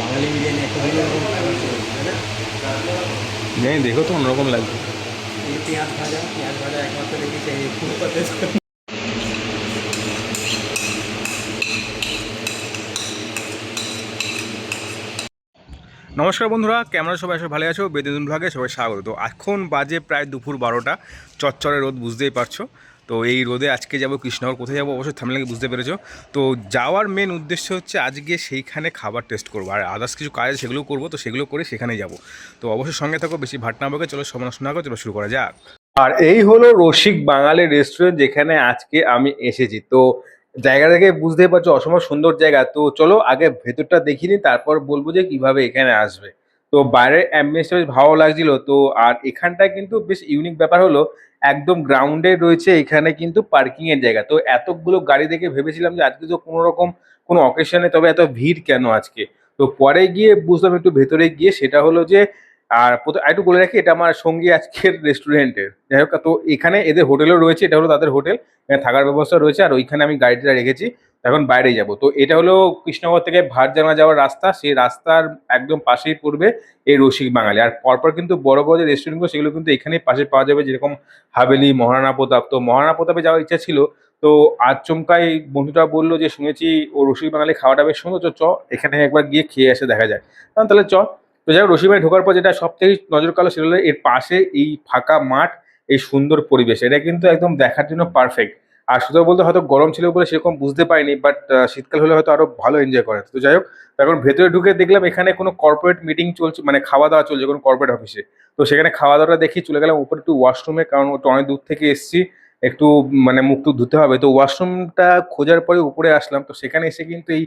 বাঙালি দেখো তো অন্যরকম লাগবে নমস্কার বন্ধুরা ক্যামেরা সবাই আছো ভালো আছো? বেদিন ভাগে সবাই স্বাগত। তো এখন বাজে প্রায় দুপুর বারোটা। চচ্চরে রোদ বুঝতেই পারছ। তো এই রোদে আজকে যাব, কৃষ্ণনগর কোথায় যাব অবশ্যই থামলে বুঝতে পেরেছ। তো যাওয়ার মেন উদ্দেশ্য হচ্ছে আজকে সেইখানে খাবার টেস্ট করব। আর আদার্স কিছু কাজ সেগুলো করব, তো সেগুলো করে সেখানে যাব। তো অবশ্যই সঙ্গে থাকো, বেশি ভাট না বকে, চলো সমালোচনা করো, চলো শুরু করা যাক। আর এই হলো রসিক বাঙালি রেস্টুরেন্ট যেখানে আজকে আমি এসেছি। তো জায়গা থেকে বুঝতেই পারছ, অসম্ভব সুন্দর জায়গা। তো চলো আগে ভেতরটা দেখিনি, তারপর বলব যে কীভাবে এখানে আসবে। তো বাইরের অ্যাম্বিয়েন্সটা বেশ ভালো লাগছিল। তো আর এখানটায় কিন্তু বেশ ইউনিক ব্যাপার হলো, একদম গ্রাউন্ডে রয়েছে এখানে কিন্তু পার্কিং এর জায়গা। তো এতগুলো গাড়ি দেখে ভেবেছিলাম যে আজকে তো কোনো রকম কোনো অকেশনে তবে এত ভিড় কেন আজকে? তো পরে গিয়ে বুঝলাম একটু ভেতরে গিয়ে, সেটা হলো যে, আর একটু বলে রাখি, এটা আমার সঙ্গী আজকের রেস্টুরেন্টের যাই হোক, তো এখানে এদের হোটেলও রয়েছে, এটা হলো তাদের হোটেল থাকার ব্যবস্থা রয়েছে, আর ওইখানে আমি গাড়িটা রেখেছি। এখন বাইরে যাব। তো এটা হলো কৃষ্ণনগর থেকে ভাটজানা যাওয়ার রাস্তা। সেই রাস্তার একদম পাশেই পড়বে এই রসিক বাঙালি। আর পরপর কিন্তু বড় বড় যে রেস্টুরেন্টগুলো সেগুলো কিন্তু এখানেই পাশে পাওয়া যাবে। যেরকম হাবেলি মহারানা প্রতাপ। তো মহারানা প্রতাপে যাওয়ার ইচ্ছা ছিল। তো আজ চমকাই বন্ধুটা বলল যে, শুনেছি ও রসিক বাঙালি খাওয়াটা বেশ সুন্দর। চ, এখানে একবার গিয়ে খেয়ে এসে দেখা যায় তাহলে চ। তো যাই হোক ঢোকার পর যেটা সব থেকে নজর কালো সেটা হলো এর পাশে এই ফাঁকা মাঠ, এই সুন্দর পরিবেশ। এটা কিন্তু একদম দেখার জন্য পারফেক্ট আর শুধু বলতে হয়তো গরম ছিল বলে সেরকম বুঝতে পারিনি বাট শীতকাল হলে হয়তো আরও ভালো এনজয় করে তো যাই হোক, এখন ভেতরে ঢুকে দেখলাম এখানে কোনো কর্পোরেট মিটিং চলছে মানে খাওয়া দাওয়া চলছে কোনো কর্পোরেট অফিসে তো সেখানে খাওয়া দাওয়াটা দেখি, চলে গেলাম উপরে একটু ওয়াশরুমে কারণ ওটা অনেক দূর থেকে এসেছি, একটু মানে মুখ টুক ধুতে হবে। তো ওয়াশরুমটা খোঁজার পরে উপরে আসলাম, তো সেখানে এসে কিন্তু এই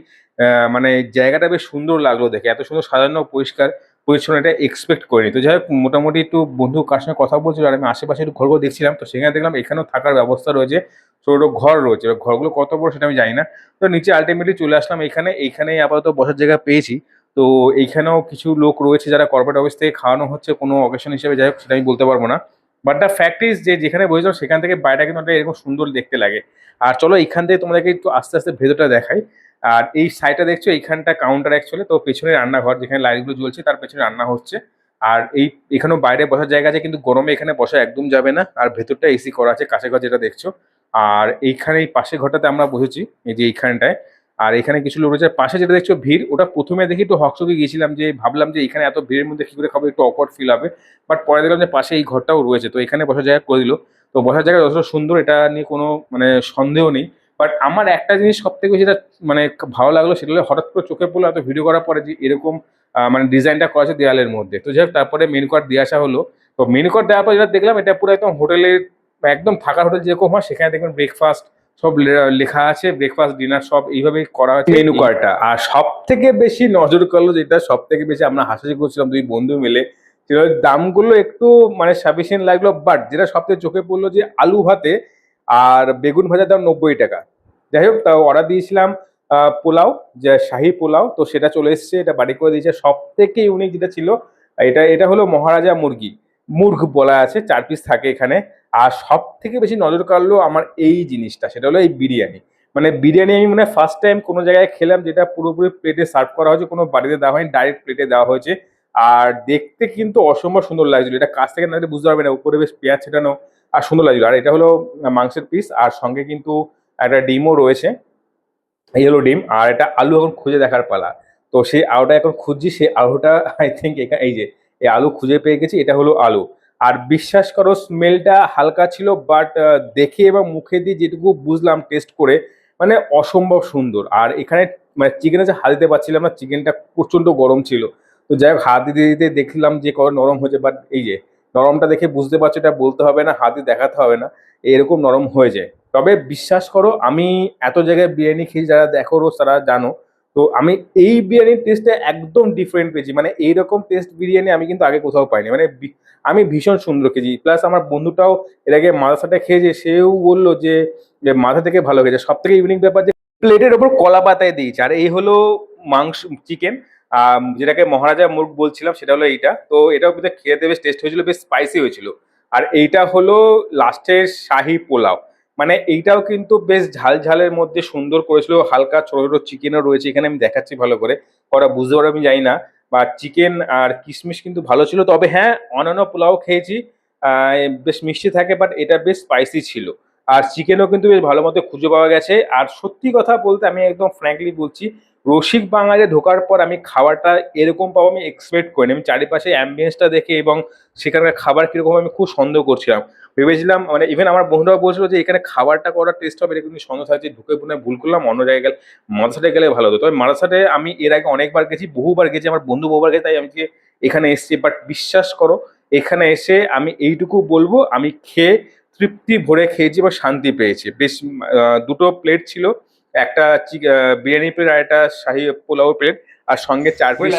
মানে জায়গাটা বেশ সুন্দর লাগল দেখে। এত সুন্দর সাজানো, পরিষ্কার। পরিচ্ছন্ন এটা এক্সপেক্ট করিনি। তো যাই হোক, মোটামুটি একটু বন্ধু কার সঙ্গে কথা বলছিল আর আমি আশেপাশে একটু ঘরগুলো দেখছিলাম, তো সেখানে দেখলাম এখানেও থাকার ব্যবস্থা রয়েছে, ছোট ঘর রয়েছে। ঘরগুলো কত বড় সেটা আমি জানি না। তো নিচে আলটিমেটলি চলে আসলাম এখানে এইখানেই আপাতত বসার জায়গা পেয়েছি। তো এইখানেও কিছু লোক রয়েছে যারা কর্পোরেট অফিস থেকে খাওয়ানো হচ্ছে কোনো অকেশন হিসেবে, যাই হোক সেটা আমি বলতে পারব না। বাট দ্য ফ্যাক্ট ইজ যে যেখানে বসেছিলাম সেখান থেকে বাইরে কিন্তু এরকম সুন্দর দেখতে লাগে। আর চলো এখান থেকে তোমাদেরকে একটু আস্তে আস্তে ভেতরটা দেখাই। আর এই সাইডটা দেখছ, এইখানটা কাউন্টার অ্যাকচুয়ালি তো পেছনে রান্নাঘর যেখানে লাইটগুলো জ্বলছে, তার পেছনে রান্না হচ্ছে। আর এই, এখানেও বাইরে বসার জায়গা আছে, কিন্তু গরমে এখানে বসা একদম যাবে না। আর ভেতরটা এসি করা আছে, কাছে ঘর যেটা দেখছ। আর এইখানে এই পাশে ঘরটাতে আমরা বসেছি, এই যে এইখানটায়। আর এখানে কিছু লোক রয়েছে পাশে যেটা দেখছ ভিড়, ওটা প্রথমে দেখি একটু হকসকে গিয়েছিলাম যে, ভাবলাম যে এখানে এত ভিড়ের মধ্যে কি করে খাব, একটু অকওয়ার্ড ফিল হবে। বাট পরে দেখলাম যে পাশে এই ঘরটাও রয়েছে, তো এখানে বসার জায়গা করে দিল। তো বসার জায়গা যথেষ্ট সুন্দর, এটা নিয়ে কোনো মানে সন্দেহ নেই। বাট আমার একটা জিনিস সব থেকে যেটা মানে ভালো লাগল সেটা হলো হঠাৎ করে চোখে পড়ল, এত ভিডিও করার পরে যে এরকম মানে ডিজাইনটা করা আছে দেওয়ালের মধ্যে। তো যাই তারপরে মেনু কার্ড দিয়ে আসা হলো। তো মেনু কার্ড দেওয়ার পর যেটা দেখলাম, এটা পুরো একদম হোটেলের একদম থাকার হোটেল যেরকম হয়, সেখানে দেখবেন ব্রেকফাস্ট সব লেখা আছে ব্রেকফাস্ট ডিনার সব এইভাবেই করা হয়েছে। মেনু কার্ডটা আর সব থেকে বেশি নজর করল যেটা সব থেকে বেশি আমরা হাসাহাসি করছিলাম দুই বন্ধু মিলে সেটা দামগুলো একটু মানে সাফিসিয়েন্ট লাগল বাট যেটা সব থেকে চোখে পড়ল যে আলু ভাতে আর বেগুন ভাজার দাম নব্বই টাকা। যাই হোক, তা অর্ডার দিয়েছিলাম পোলাও, যে শাহি পোলাও, তো সেটা চলে এসেছে, এটা বাড়ি করে দিয়েছে। সব থেকে ইউনিক যেটা ছিল, এটা এটা হলো মহারাজা মুরগি। মুরগ বলা আছে, চার পিস থাকে এখানে। আর সব থেকে বেশি নজর কাড়লো আমার এই জিনিসটা, সেটা হলো এই বিরিয়ানি। মানে বিরিয়ানি আমি মানে ফার্স্ট টাইম কোনো জায়গায় খেলাম, যেটা পুরোপুরি প্লেটে সার্ভ করা হয়েছে, কোনো বাড়িতে দেওয়া হয়নি ডাইরেক্ট প্লেটে দেওয়া হয়েছে। আর দেখতে কিন্তু অসম্ভব সুন্দর লাগছিল। এটা কাছ থেকে না বুঝতে পারবে না, উপরে বেশ পেঁয়াজ ছেটানো, আর সুন্দর লাগছিল। আর এটা হলো মাংসের পিস আর সঙ্গে কিন্তু একটা ডিমও রয়েছে এই হলো ডিম, আর এটা আলু এখন খুঁজে দেখার পালা। তো সেই আলুটা এখন খুঁজছি, সেই আলুটা আই থিঙ্ক এখানে এই যে, এই আলু খুঁজে পেয়ে গেছি, এটা হলো আলু। আর বিশ্বাস করো স্মেলটা হালকা ছিল বাট দেখে এবং মুখে দিয়ে যেটুকু বুঝলাম টেস্ট করে মানে অসম্ভব সুন্দর। আর এখানে মানে চিকেনে যে হাত দিতে পারছিলাম না চিকেনটা প্রচণ্ড গরম ছিল। তো যাই হোক, হাত দিতে দিতে দেখলাম যে কত নরম হয়েছে বাট এই যে নরমটা দেখে বুঝতে পারছ, এটা বলতে হবে না, হাতে দেখাতে হবে না, এরকম নরম হয়ে যায়। তবে বিশ্বাস করো, আমি এত জায়গায় বিরিয়ানি খেয়েছি, যারা দেখো রোজ তারা জানো, তো আমি এই বিরিয়ানির টেস্টটা একদম ডিফারেন্ট পেয়েছি। মানে এইরকম টেস্ট বিরিয়ানি আমি কিন্তু আগে কোথাও পাইনি। মানে আমি ভীষণ সুন্দর খেয়েছি। প্লাস আমার বন্ধুটাও এর আগে মাদাসাটা খেয়েছে, সেও বলল যে যে মাথা থেকে ভালো খেয়েছে। সব থেকে ইউনিক ব্যাপার যে প্লেটের ওপর কলা পাতায় দিয়েছে। আর এই হলো মাংস চিকেন যেটাকে মহারাজা মুরগ বলছিলাম, সেটা হলো এইটা। তো এটাও কিন্তু খেতে বেশ টেস্ট হয়েছিল, বেশ স্পাইসি হয়েছিল। আর এইটা হলো লাস্টের শাহি পোলাও। মানে এইটাও কিন্তু বেশ ঝাল ঝালের মধ্যে সুন্দর করেছিল। হালকা ছোট ছোট চিকেনও রয়েছে, এখানে আমি দেখাচ্ছি ভালো করে। ওরা বুঝতে পারো, আমি জানি না। বা চিকেন আর কিশমিশ কিন্তু ভালো ছিল। তবে হ্যাঁ অন্যান্য পোলাও খেয়েছি। বেশ মিষ্টি থাকে বাট এটা বেশ স্পাইসি ছিল। আর চিকেনও কিন্তু বেশ ভালো মতো খুঁজে পাওয়া গেছে। আর সত্যি কথা বলতে আমি একদম ফ্র্যাঙ্কলি বলছি রসিক বাঙালি ঢোকার পর আমি খাবারটা এরকম পাবো, আমি এক্সপেক্ট করিনি আমি চারিপাশে অ্যাম্বিয়েন্সটা দেখে এবং সেখানকার খাবার কীরকম আমি খুব সন্দেহ করছিলাম। ভেবেছিলাম মানে ইভেন আমার বন্ধুরা বলছিল যে, এখানে খাবারটা করার টেস্ট হবে কিন্তু সন্দেহ থাকছে, ঢুকে পুনে ভুল করলাম, অন্য জায়গায় গেলে মাদ্রাসাটে গেলে ভালো হতো। তবে মাদ্রাসাটে আমি এর আগে অনেকবার গেছি, বহুবার গেছি, আমার বন্ধু বহুবার গেছে, তাই আমি যে এখানে এসেছি। বাট বিশ্বাস করো, এখানে এসে আমি এইটুকু বলব, আমি খেয়ে তৃপ্তি ভরে খেয়েছি বা শান্তি পেয়েছি। বেশ দুটো প্লেট ছিল একটা বিরিয়ানি প্লেট আর একটা শাহি পোলাও প্লেট আর সঙ্গে চার পিস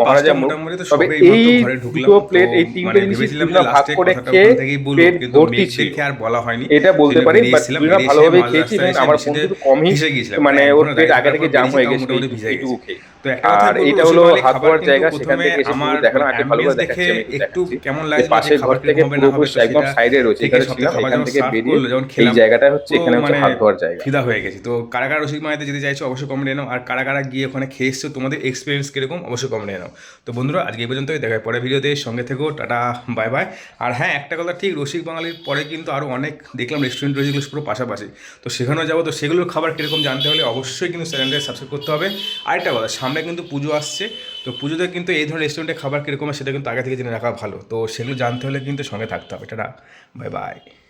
মহারাজা মুখ। তবে এই দুটো প্লেট এই তিনটে জিনিস ভাগ করে খেয়ে প্লেট ভর্তি ছিল। আর বলা হয়নি। এটা বলতে পারি দুজনা ভালোভাবে খেয়েছি এবং আমার বন্ধু কমই মানে ওর এখনও পেট আগে থেকে জাম হয়ে গেছে। খেয়ে। আর এটা হলো হাত ধোয়ার জায়গা সেখান থেকে এসে আমার পুরো দেখানো ভালো করে দেখাচ্ছি একটু একটু কেমন লাগছে পাশের ঘর থেকে পুরো একদম সাইডে রয়েছে এখানে ছিলাম এখান থেকে বেরিয়ে এই জায়গাটা হচ্ছে এখানে হচ্ছে মানে হাত ধোয়ার জায়গা। ফিদা হয়ে গেছি। তো কারা কারা রসিক মায়েতে যেতে চাইছো অবশ্যই কমেন্ট নাও। আর কারা কারা গিয়ে ওখানে খেয়ে এসছো তোমাদের এক্সপিরিয়েন্স কীরকম অবশ্যই কমেন্ট নাও। তো বন্ধুরা আজকে এই পর্যন্তই। দেখা পরের ভিডিওতে। সঙ্গে থেকো টাটা বাই বাই আর হ্যাঁ একটা কথা ঠিক রসিক বাঙালির পরে কিন্তু আরও অনেক দেখলাম রেস্টুরেন্ট রয়েছে যেগুলো পুরো পাশাপাশি। তো সেখানেও যাব। তো সেগুলোর খাবার কীরকম জানতে হলে অবশ্যই কিন্তু চ্যানেলটাকে সাবস্ক্রাইব করতে হবে। আরেকটা কথা সামনে কিন্তু পুজো আসছে। তো পুজোতে কিন্তু এই ধরনের রেস্টুরেন্টে খাবার কীরকম সেটা কিন্তু আগে থেকে জেনে রাখা ভালো। তো সেগুলো জানতে হলে কিন্তু সঙ্গে থাকতে হবে। টাটা। Bye bye.